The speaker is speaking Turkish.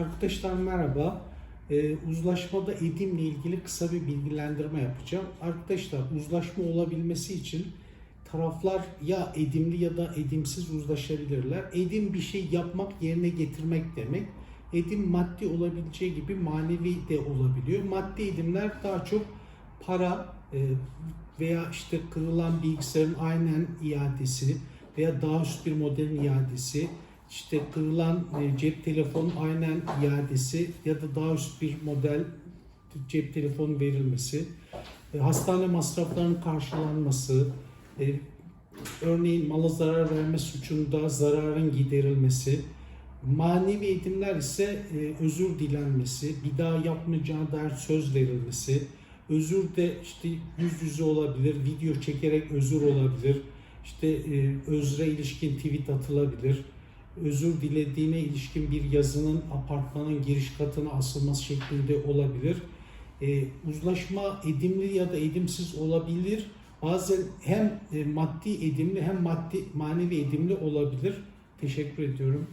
Arkadaşlar merhaba. Ee, uzlaşmada edimle ilgili kısa bir bilgilendirme yapacağım. Arkadaşlar uzlaşma olabilmesi için taraflar ya edimli ya da edimsiz uzlaşabilirler. Edim bir şey yapmak, yerine getirmek demek. Edim maddi olabileceği gibi manevi de olabiliyor. Maddi edimler daha çok para e, veya işte kırılan bilgisayarın aynen iadesi veya daha üst bir modelin iadesi, işte kırılan e, cep telefonu aynen iadesi ya da daha üst bir model cep telefonu verilmesi, e, hastane masraflarının karşılanması, e, örneğin mala zarar verme suçunda zararın giderilmesi, manevi edimler ise özür dilenmesi, bir daha yapmayacağı dair söz verilmesi, özür de işte yüz yüze olabilir, video çekerek özür olabilir, işte özre ilişkin tweet atılabilir, özür dilediğine ilişkin bir yazının apartmanın giriş katına asılması şeklinde olabilir. E, uzlaşma edimli ya da edimsiz olabilir. Bazen hem e, maddi edimli hem maddi manevi edimli olabilir. Teşekkür ediyorum.